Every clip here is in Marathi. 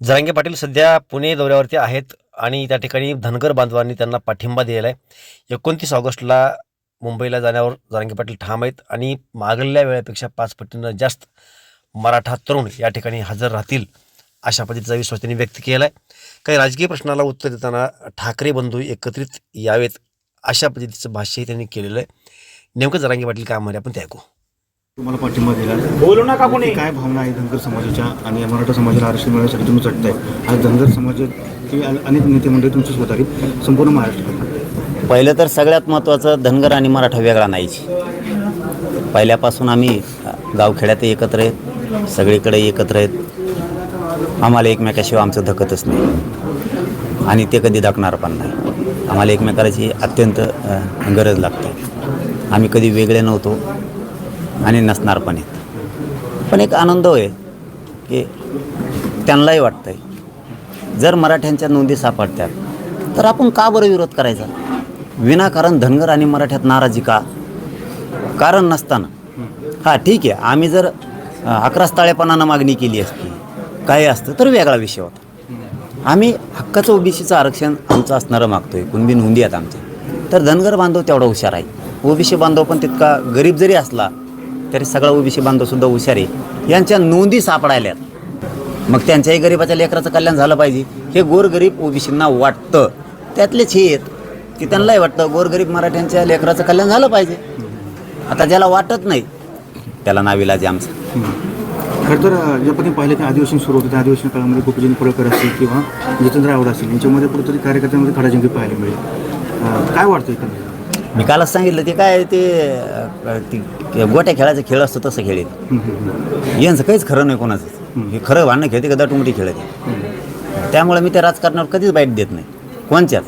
जरांगे पाटील सध्या पुणे दौऱ्यावरती आहेत आणि त्या ठिकाणी धनगर बांधवांनी त्यांना पाठिंबा दिलेला आहे. एकोणतीस ऑगस्टला मुंबईला जाण्यावर जरांगे पाटील ठाम आहेत आणि मागल्या वेळेपेक्षा पाच पटीनं जास्त मराठा तरुण या ठिकाणी हजर राहतील अशा पद्धतीचा विश्वास त्यांनी व्यक्त केला आहे. काही राजकीय प्रश्नाला उत्तर देताना ठाकरे बंधू एकत्रित यावेत अशा पद्धतीचं भाष्यही त्यांनी केलेलं आहे. नेमकं जरांगे पाटील काय म्हणाले आपण ते ऐकू. तुम्हाला पाठिंबा दिला. बोलू नका कोणी. काय भावना आहे धनगर समाजाच्या आणि मराठा समाजाला आरक्षण मिळण्यासाठी तुम्ही चढताय आज धनगर समाजाची अनेक नेते मंडळी तुमची स्वतःरी संपूर्ण महाराष्ट्रात. पहिलं तर सगळ्यात महत्त्वाचं धनगर आणि मराठा वेगळा नाहीच. पहिल्यापासून आम्ही गावखेड्यात एकत्र आहेत. सगळीकडे एकत्र आहेत. आम्हाला एकमेकाशिवाय आमचं धकतच नाही. आणि ते कधी दाखणार पण नाही. आम्हाला एकमेकाची अत्यंत गरज लागते. आम्ही कधी वेगळे नव्हतो. आणि नसणार पण आहेत पण एक आनंद होय की त्यांनाही वाटतंय. जर मराठ्यांच्या नोंदी सापडतात तर आपण का बरं विरोध करायचा? विनाकारण धनगर आणि मराठ्यात नाराजी का? कारण नसताना. हां ठीक आहे. आम्ही जर अकरा अकराच ताळेपणानं मागणी केली असती काय असतं तर वेगळा विषय होता. आम्ही हक्काचं ओबीसीचं आरक्षण आमचं असणारं मागतोय. कुणबी नोंदी आहेत आमच्या. तर धनगर बांधव तेवढा हुशार आहे. ओबीसी बांधव पण तितका गरीब जरी असला तरी सगळा ओबीसी बांधवसुद्धा हुशार आहे. यांच्या नोंदी सापडायल्यात. मग त्यांच्याही गरिबाच्या लेकराचं कल्याण झालं पाहिजे. हे गोरगरीब ओबीसींना वाटतं. त्यातलेच हे आहेत की त्यांनाही वाटतं गोरगरीब मराठ्यांच्या लेकराचं कल्याण झालं पाहिजे. आता ज्याला वाटत नाही त्याला नाविलाज आहे आमचं. खरं तर अ, ज्या पद्धतीने पाहिलं की अधिवेशन सुरू होतं. त्या अधिवेशन काळामध्ये गोपीचंद पडळकर असतील किंवा जितेंद्र आवड असतील यांच्यामध्ये कुठेतरी कार्यकर्त्यांमध्ये खडाजंगी पाहायला मिळेल. काय वाटतं एकंदरीत मी कालच सांगितलं ते काय ते अं, ती गोट्या खेळायचं खेळ असतं तसं खेळेल. यांचं काहीच खरं नाही कोणाचं. हे खरं भांडणं खेळते का दाटुमटी खेळते? त्यामुळे मी त्या राजकारणावर कधीच बाईट देत नाही. कोणच्याच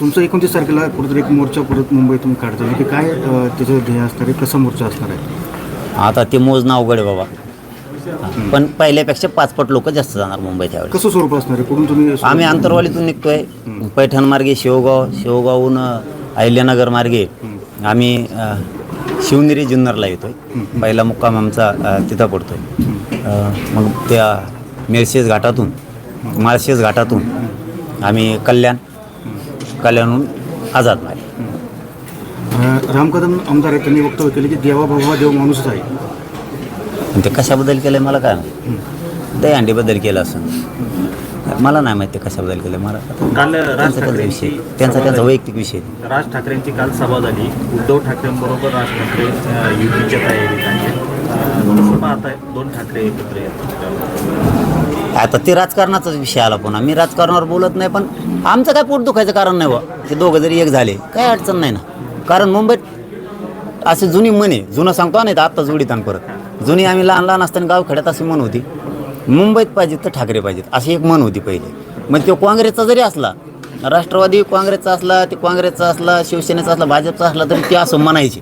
तुमचं एकोणतीस तारखेला कुठेतरी एक मोर्चा परत मुंबईत तुम्ही काढता की काय अ, त्याचं ध्येय असणार आहे? कसा मोर्चा असणार आहे? आता ते मोजणं अवघड आहे बाबा. पण पहिल्यापेक्षा पाचपट लोक जास्त जाणार मुंबईत यावेळी कसं स्वरूप असणार आहे? कुठून तुम्ही आम्ही आंतरवालीतून निघतोय. पैठण मार्गे शेवगाव शेवगावहून अहिल्यानगर मार्गे आम्ही शिवनेरी जुन्नरला येतोय. पहिला मुक्काम आमचा तिथं पडतोय. मग त्या मेळशेज घाटातून माळशेज घाटातून आम्ही कल्याण कल्याणहून आझाद मार्ग. राम कदम आमदार आहेत त्यांनी वक्तव्य केले की देवा बाबा देव माणूसच आहे. ते कशाबद्दल केलं मला काय दहीहंडीबद्दल केलं असं. मला नाही माहिती कशाबद्दल केलं मला काल राज त्यांचा विषय ठाकरेंची त्यांचा त्यांचा वैयक्तिक विषय. राज ठाकरेंची काल सभा झाली. उद्धव ठाकरेंबरोबर राज ठाकरे अ, युतीच्या तयारीत आहेत अ, कसं पाहताय दोन ठाकरे एकत्र येतात. आता ते राजकारणाचाच विषय आला पुन्हा. मी राजकारणावर बोलत नाही पण आमचं काय पोट दुखायचं कारण नाही बा ते दोघं जरी एक झाले काय अडचण नाही ना. कारण मुंबईत असे जुनी म्हणे जुनं सांगतो नाही तर आत्ता जोडीत आण परत. जुनी आम्ही लहान लहान असताना गाव खेड्यात अशी म्हण होती मुंबईत पाहिजेत तर ठाकरे पाहिजेत अशी एक मन होती पहिले. मग तो काँग्रेसचा जरी असला राष्ट्रवादी काँग्रेसचा असला ते काँग्रेसचा असला शिवसेनेचा असला भाजपचा असला तरी ते असं म्हणायचे.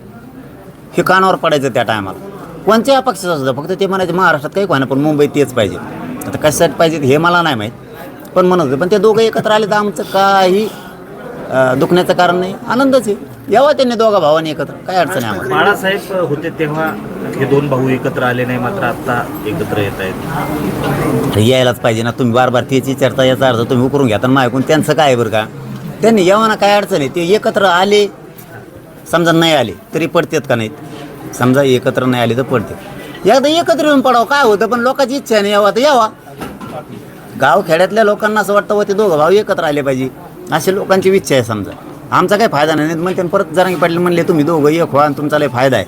हे कानावर पडायचं त्या टायमाला. कोणत्याही पक्षाचं असतं फक्त ते म्हणायचे महाराष्ट्रात काही कोणा पण मुंबईत तेच पाहिजे. आता कशासाठी पाहिजे हे मला नाही माहीत. पण म्हणत होते पण ते दोघं एकत्र आले तर आमचं काही दुखण्याचं कारण नाही. आनंदच आहे. यावं त्यांनी दोघा भावांनी एकत्र. काय अडचण आहे आम्हाला? बाळासाहेब होते तेव्हा हे दोन भाऊ एकत्र आले नाही मात्र आता एकत्र येत आहेत. तर यायलाच पाहिजे ना तुम्ही बार बार त्याची चर्चा याचा अर्थ तुम्ही उकरून घ्या तर माझ्याकडून त्यांचं काय आहे बरं का? त्यांनी यावं ना काय अडचण आहे? ते एकत्र आले समजा नाही आले तरी पडतात का नाहीत? समजा एकत्र नाही आले तर पडते एकदा एकत्र येऊन पडावं काय होतं? पण लोकांची इच्छा नाही यावा तर यावा. गाव खेड्यातल्या लोकांना असं वाटतं व ते दोघं भाऊ एकत्र आले पाहिजे. असे लोकांची इच्छा आहे समजा. आमचा काही फायदा नाही. मग त्यांनी परत जरांगी पाटील म्हणले तुम्ही दोघं एक व्हा आणि तुमचा लय फायदा आहे.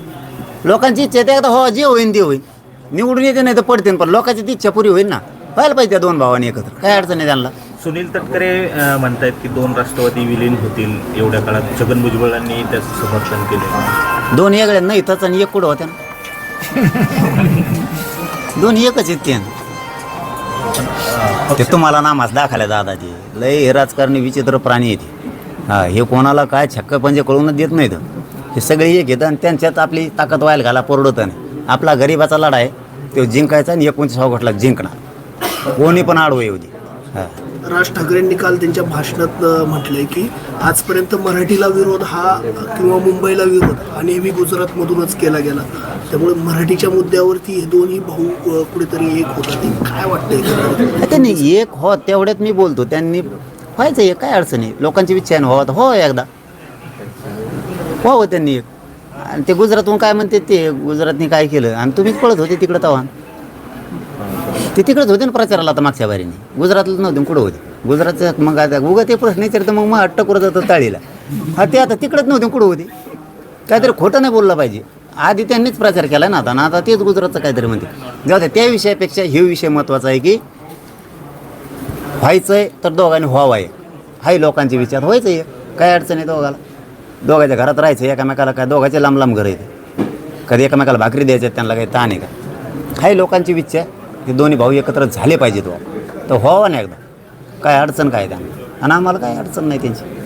लोकांची इच्छा आहे हो जे होईन ते होईल निवडून येते नाही तर पडते पण लोकांची ती इच्छा पुरी होईल ना. व्हायला पाहिजे त्या दोन भावांनी एकत्र. काय अडचण आहे त्यांना. सुनील तटकरे म्हणतायत की दोन राष्ट्रवादी विलीन होतील एवढ्या काळात. छगन भुजबळांनी त्याचं समर्थन केले. दोन वेगळ्या नाही इथंच आणि एक कुठं होत्या दोन एकच ते. ते तुम्हाला नामाच दाखवल्या दादाजी. लय हे राजकारणी विचित्र प्राणी येते हा हे कोणाला काय छक्क पंजे कळूनच देत नाहीत. हे सगळे एक येतं आणि त्यांच्यात आपली ताकद व्हायला घाला परवडत नाही. आपला गरिबाचा लढा आहे तो जिंकायचा आणि एकोणतीस ऑगस्टला जिंकणार. कोणी पण आडवं येऊ दे. हा. राज ठाकरेंनी काल त्यांच्या भाषणात म्हटलंय की आजपर्यंत मराठीला विरोध हा किंवा मुंबईला विरोध हा नेहमी गुजरातमधूनच केला गेला. त्यामुळे मराठीच्या मुद्द्यावरती हे दोन्ही भाऊ कुठेतरी एक होतात. हे काय वाटतंय? त्यांनी एक हो तेवढ्यात मी बोलतो. त्यांनी व्हायचं एक काय अडचण आहे? लोकांची इच्छा आहे व्हावं तर हो एकदा. व्हावं त्यांनी एक. आणि ते गुजरातहून काय म्हणते ते गुजरातनी काय केलं? आणि तुम्हीच पळत होते तिकडं तवा ते तिकडंच होते ना प्रचाराला आता मागच्या बारीने. गुजरातला नव्हते कुठं होते? गुजरातचं मग आता उगा ते प्रश्न विचारतं मग मग अट्ट करत होतं ताळीला हा ते आता तिकडंच नव्हते कुठं होते? काहीतरी खोटं नाही बोललं पाहिजे. आधी त्यांनीच प्रचार केला ना आता. ना आता तेच गुजरातचं काहीतरी म्हणते. जाऊ द्या त्या विषयापेक्षा हे विषय महत्त्वाचा आहे की व्हायचं आहे तर दोघांनी व्हावं आहे हाही लोकांचे विचार व्हायचं आहे काय अडचण आहे दोघाला. दोघांच्या घरात राहायचं एकामेकाला काय दोघांचे लांब लांब घर येते कधी एकामेकाला भाकरी द्यायच्या त्यांना काही ताण आहे का? हाही लोकांची आहे की दोन्ही भाऊ एकत्र झाले पाहिजेत वा तर व्हावं ना एकदा. काय अडचण काय त्यांना? आणि आम्हाला काय अडचण नाही त्यांची.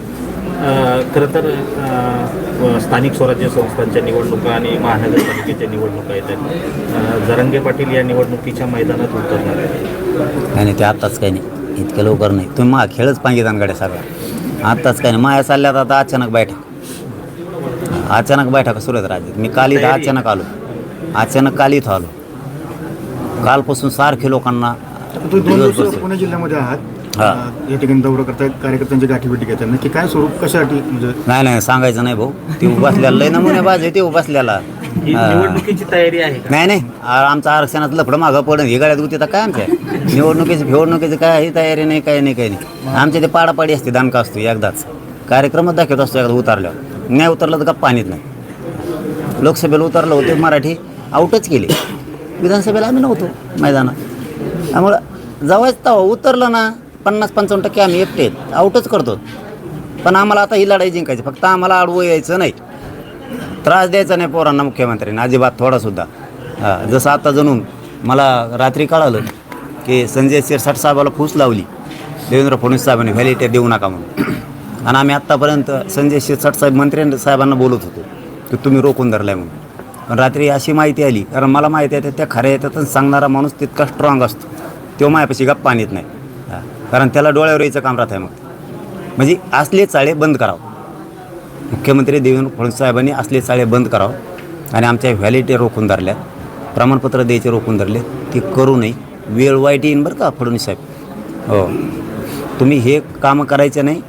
खरं तर स्थानिक स्वराज्य संस्थांच्या निवडणुका आणि महानगरपालिकेच्या निवडणुका येतात. जरांगे पाटील या निवडणुकीच्या मैदानात उतरणार आहेत. नाही नाही ते आत्ताच काही नाही. इतक्या लवकर नाही. तुम्ही मा खेळच पाहिजे गाड्या सगळ्या आत्ताच काही नाही. माया चालल्यात आता अचानक बैठक. अचानक बैठक सुरू आहेत राज्यात. मी काल इथं अचानक आलो. अचानक काल इथं आलो. कालपासून सारखे लोकांना. पुणे जिल्ह्यामध्ये आहात. या ठिकाणी दौरा करतायत कार्यकर्त्यांची गाठीभेटी घेतात नक्की काय स्वरूप कशासाठी म्हणजे नाही नाही सांगायचं नाही भाऊ. ते उभासल्याला लय नमुने बाज आहे ते उभासल्याला. ही हा. निवडणुकीची तयारी आहे का? नाही नाही. आ- आमचं आरक्षणात लफडं मागं पडून हे गाड्यात गुती तर काय आमच्या? निवडणुकीची निवडणुकीची काय ही तयारी नाही काही नाही काही नाही. आमच्या ते पाडापाडी असते दानका असतो एकदाच. कार्यक्रमच दाखवत असतो एकदा उतारल्यावर. नाही उतरलं तर गप्पा आणत नाही. लोकसभेला उतरलं होते मराठी आऊटच केले. विधानसभेला आम्ही नव्हतो मैदानात. त्यामुळं जवळच तेव्हा उतरलं ना पन्नास पंचावन्न टक्के आम्ही एकटे आऊटच करतो. पण आम्हाला आता ही लढाई जिंकायची फक्त आम्हाला आडवं यायचं नाही. त्रास द्यायचा नाही पोरांना मुख्यमंत्र्यांनी अजिबात थोडासुद्धा हां जसं आता जणून मला रात्री कळालं की संजय शिरसाट साहेबाला फूस लावली. देवेंद्र फडणवीस साहेबांनी व्हॅलिटी देऊ नका म्हणून. आणि आम्ही आत्तापर्यंत संजय शिरसाट साहेब मंत्री साहेबांना बोलत होतो की तुम्ही रोखून धरलाय म्हणून. पण रात्री अशी माहिती आली कारण मला माहिती आहे त्या खऱ्या येतात आणि सांगणारा माणूस तितका स्ट्रॉंग असतो. तो मायापाशी गप्पा आणत नाही. कारण त्याला डोळ्यावर यायचं काम राहत आहे मग. म्हणजे असले चाळे बंद करावं. मुख्यमंत्री देवेंद्र फडणवीस साहेबांनी असले चाळे बंद करावं आणि आमच्या व्हॅलिटी रोखून धरल्या प्रमाणपत्र द्यायचे रोखून धरले ते करू नये. वेळ वाईट येईन बरं का फडणवीस साहेब? हो. तुम्ही हे कामं करायचे नाही.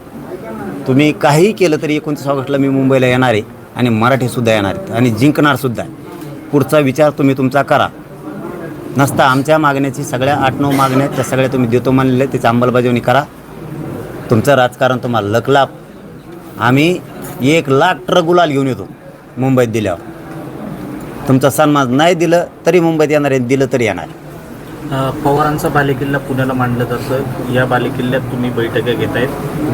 तुम्ही काहीही केलं तरी एकोणतीस ऑगस्टला मी मुंबईला येणार आहे आणि मराठीसुद्धा येणार आहेत आणि जिंकणारसुद्धा पुढचा विचार तुम्ही तुमचा करा. नसता आमच्या मागण्याची सगळ्या आठ नऊ मागण्या त्या सगळ्या तुम्ही देतो म्हणलेल्या त्याची अंमलबजावणी करा. तुमचं राजकारण तुम्हाला लकलाप. आम्ही एक लाख ट्रक गुलाल घेऊन येतो मुंबईत दिल्यावर. तुमचा सन्मान नाही दिलं तरी मुंबईत येणार आहे दिलं तरी येणार. पवारांचा बालेकिल्ला पुण्याला मांडलं जातं या बालेकिल्ल्यात तुम्ही बैठका घेतायत.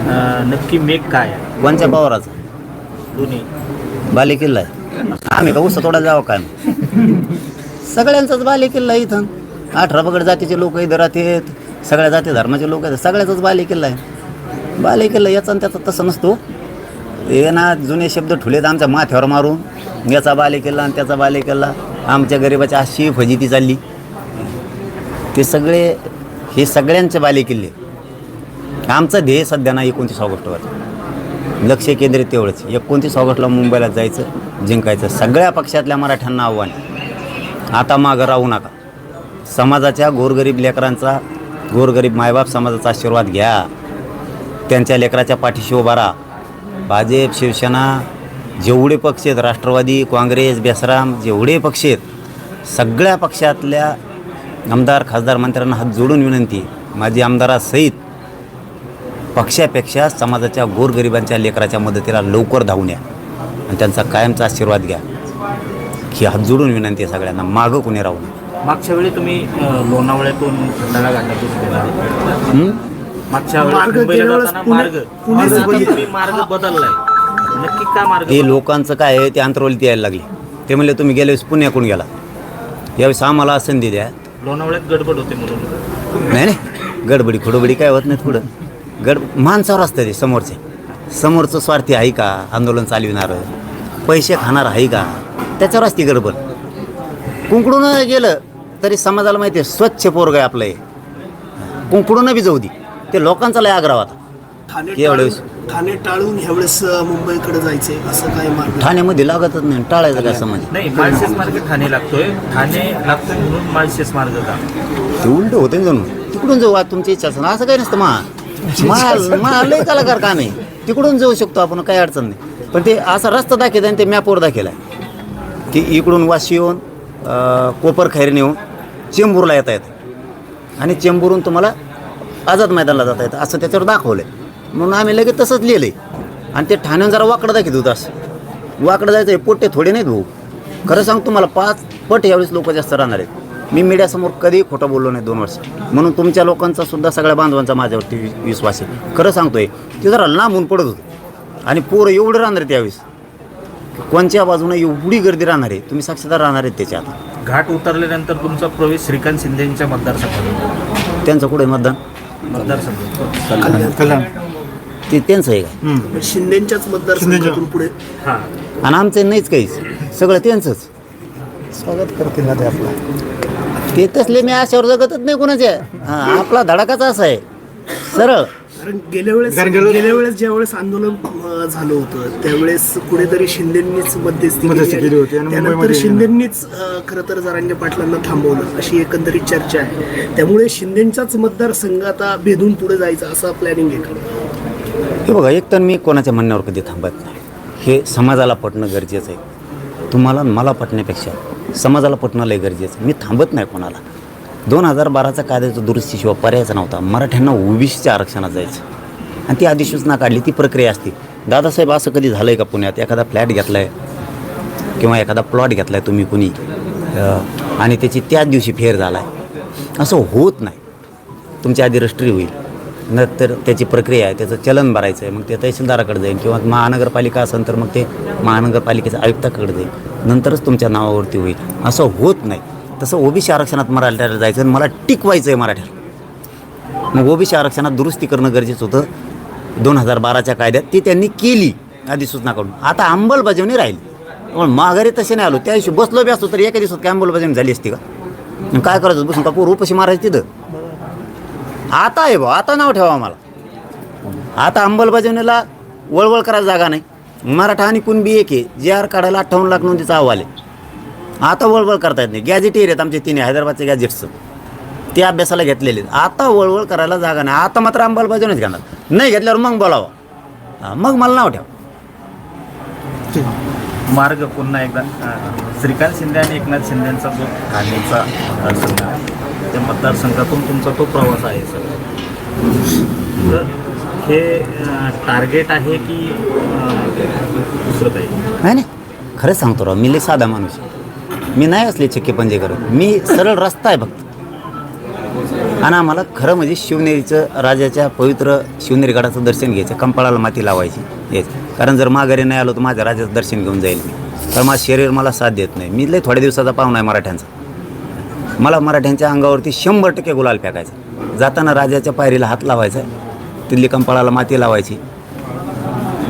अ, नक्की मेघ काय आहे? कोणत्या पवाराचा? दोन्ही. बालेकिल्ला आहे. आम्ही का उसा तोडा जावं काय सगळ्यांचाच बालेकिल्ला आहे इथं. अठरा पगड जातीचे लोक इथं राहतात. सगळ्या जाती धर्माचे लोक आहेत. सगळ्याचाच बालेकिल्ला आहे. बालेकिल्ला याचा आणि त्याचा तसं नसतो. हे ना जुने शब्द ठुलेत आमच्या माथ्यावर मारून. याचा बालेकिल्ला आणि त्याचा बालेकिल्ला आमच्या गरिबाची अशी फजिती चालली. ते सगळे हे सगळ्यांचे बालेकिल्ले आमचं ध्येय सध्या ना एकोणतीस ऑगस्टवर. लक्ष केंद्रित तेवढंच. एकोणतीस ऑगस्टला मुंबईला जायचं जिंकायचं. सगळ्या पक्षातल्या मराठ्यांना आव्हान. आता मागं राहू नका. समाजाच्या गोरगरीब लेकरांचा गोरगरीब मायबाप समाजाचा आशीर्वाद घ्या. त्यांच्या लेकराच्या पाठीशी उभा राहा. भाजप शिवसेना जेवढे पक्ष आहेत राष्ट्रवादी काँग्रेस बेसराम जेवढे पक्ष आहेत सगळ्या पक्षातल्या आमदार खासदार मंत्र्यांना हात जोडून विनंती. माझी आमदारासहित पक्षापेक्षा समाजाच्या गोरगरिबांच्या लेकराच्या मदतीला लवकर धावून या आणि त्यांचा कायमचा आशीर्वाद घ्या ही हात जोडून विनंती आहे सगळ्यांना मागं कोणी राहू नये मागच्या वेळी तुम्ही लोणावळ्यातून खंडाळा? मागच्या मार्ग वेळी मुंबईला गेल्या वेळेस जाताना पुणे- मार्ग. पुणे आता जवळ- तुम्ही मार्ग बदललाय. नक्की का मार्ग हे? लोकांचं काय आहे ते अंतरवलीत यायला लागले. ते म्हणले तुम्ही गेल्या वेळेस पुण्याकडून गेला. यावेळेस आम्हाला संधी द्या. लोणावळ्यात गडबड होते म्हणून. नाही नाही. गडबडी खुडबडी काय होत नाही पुढं. गड माणसावर असतं ते समोरचे. समोरचं स्वार्थी आहे का? आंदोलन चालविणारं. पैसे खाणार आहे का? त्याच्यावर असते गडबड. कुंकडून गेलं तरी समाजाला माहिती आहे स्वच्छ पोरग आहे आपलं हे. कुंकडून बी जाऊ दे. ते लोकांचा लय आग्रह होता. ठाणे की एवढे टाळून ठाणे टाळून ह्यावेळेस अ, मुंबईकडे जायचे असं काय मार्ग? ठाण्यामध्ये लागतच नाही टाळायचं काय समज नाही माळशेस मार्ग ठाणे लागतोय. ठाणे लागतोय म्हणून माळशेस मार्ग का ते उलट होते ना जणू. तिकडून जाऊ आज तुमची इच्छा असेल. असं काही नसतं मा. मा मा लय कलाकार काम आहे. तिकडून जाऊ शकतो आपण काही अडचण नाही. पण ते असा रस्ता दाखवता आणि ते मॅपवर दाखवलाय. की इकडून वाशी येऊन अं, कोपर खैरीने येऊन चेंबूरला येता येतं आणि चेंबूरून तुम्हाला आझाद मैदानाला जाता येतं असं त्याच्यावर दाखवलं आहे म्हणून आम्ही लगेच तसंच लिहिलं आहे आणि ते ठाण्यात जरा वाकडं दाखवत होतं असं. वाकडं जायचं हे पोट्टे थोडे नाहीत भाऊ. खरं सांग तुम्हाला पाच पट यावेळेस लोक जास्त राहणार आहेत. मी मीडियासमोर कधी खोटं बोललो नाही दोन वर्ष. म्हणून तुमच्या लोकांचा सुद्धा सगळ्या बांधवांचा माझ्यावरती विश्वास आहे. खरं सांगतोय ते जरा लांबून पडत होतं. आणि पोरं एवढं राहणार आहेत यावेळेस. कोणत्या बाजूने एवढी गर्दी राहणार आहे तुम्ही साक्षीदार राहणार आहेत त्याच्या आता घाट उतरल्यानंतर तुमचा प्रवेश श्रीकांत शिंदेच्या मतदारसंघात त्यांचं कुठे मतदान? मतदारसंघ. कल्याण. ते त्यांचं आहे काय शिंदेच्याच मतदारसंघातून पुढे. हां. आणि आमचं नाहीच काहीच सगळं त्यांचंच. स्वागत करतील ना ते आपलं. ते तसले मी आशावर जगतच नाही कोणाच्या. हा, आपला धडाकाच असा आहे. सरळ. कारण गेल्या वेळेस गेल्या वेळेस ज्या वेळेस आंदोलन अ, झालं होतं त्यावेळेस कुठेतरी शिंदेंनीच मध्यस्थी मध्यस्थी केली होती आणि त्यानंतर मुंबईमध्ये- शिंदेंनीच अ, खरं तर जरांगे पाटलांना थांबवलं. अशी एकंदरीत चर्चा आहे. त्यामुळे शिंदेचाच मतदारसंघ आता भेदून पुढे जायचं असं प्लॅनिंग आहे का? हे बघा एक तर मी कोणाच्या म्हणण्यावर कधी थांबत नाही. हे समाजाला पटणं गरजेचं आहे. तुम्हाला आणि मला पटण्यापेक्षा समाजाला पटणं लय गरजेचं आहे. मी थांबत नाही कोणाला. दोन हजार बाराचा कायद्याचा दुरुस्तीशिवाय पर्यायच नव्हता. मराठ्यांना ओबीसीच्या आरक्षणात जायचं. आणि ती अधिसूचना काढली ती प्रक्रिया असते. दादासाहेब असं कधी झालं आहे का पुण्यात? एखादा फ्लॅट घेतला आहे किंवा एखादा प्लॉट घेतला आहे तुम्ही कुणी? आणि त्याची त्याच दिवशी फेर झाला आहे असं होत नाही. तुमच्या आधी रजिस्ट्री होईल. नंतर त्याची प्रक्रिया आहे त्याचं चलन भरायचं आहे मग ते तहसीलदाराकडे जाईल किंवा महानगरपालिका असेल तर मग ते महानगरपालिकेच्या आयुक्ताकडे जाईल. नंतरच तुमच्या नावावरती होईल. असं होत नाही. तसं ओबीसी आरक्षणात मराठ्याला जायचं आणि मला टिकवायचं आहे मराठ्याला. मग ओबीसी आरक्षणात दुरुस्ती करणं गरजेचं होतं. दोन हजार बाराच्या कायद्यात ती त्यांनी केली अधिसूचना काढून आता अंमलबजावणी राहिली. पण माघारी तसे नाही आलो. त्या दिवशी बसलो बी असतो तर एका दिवसात काय अंमलबजावणी झाली असती का? काय करायचं? बसून का पोर उपाशी मारायची तिथं? आता आहे भाऊ आता नाव ठेवा आम्हाला. आता अंमलबजावणीला वळवळ करायला जागा नाही. मराठा आणि कुणबी एक आहे. जे आर काढायला अठ्ठावन्न लाख नोंदीचा अहवाल आहे. आता वळवळ करता येत नाही. गॅजेटेर आहेत आमचे तिन्ही हैदराबादचे गॅजेट्स ते अभ्यासाला घेतलेले. आता वळवळ करायला जागा नाही. आता मात्र अंमलबजावणीच घेणार. नाही घेतल्यावर मग बोलावं. मग मला नाव ठेवा. मार्ग पुन्हा एकदा. श्रीकांत शिंदे आणि एकनाथ शिंदेचा जो ठाणेचा मतदारसंघ आहे त्या मतदारसंघातून तुमचा तो प्रवास आहे सर. तर हे टार्गेट आहे की दुसरं काही? नाही नाही. खरंच सांगतो राव मी लय साधा माणूस आहे. मी नाही असले चक्केपंजे करत. मी सरळ रस्ता आहे फक्त. आणि आम्हाला खरं म्हणजे शिवनेरीचं राजाच्या पवित्र शिवनेरी गडाचं दर्शन घ्यायचं कंपाळाला माती लावायची यायचं कारण जर माघारी नाही आलो तर माझ्या राजाचं दर्शन घेऊन जाईल मी. तर माझं शरीर मला साथ देत नाही. मी लय थोड्या दिवसाचा पाहुणा आहे मराठ्यांचा. मला मराठ्यांच्या अंगावरती शंभर टक्के गुलाल फेकायचा. जाताना राजाच्या पायरीला हात लावायचा तिथली कंपाळाला माती लावायची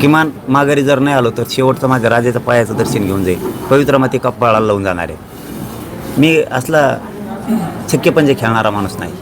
किमान माघारी जर नाही आलो तर शेवटचं माझ्या राजाच्या पायाचं दर्शन घेऊन जाईल. पवित्र माती कपाळाला लावून जाणार आहे. मी असला छक्के पंजे खेळणारा माणूस नाही.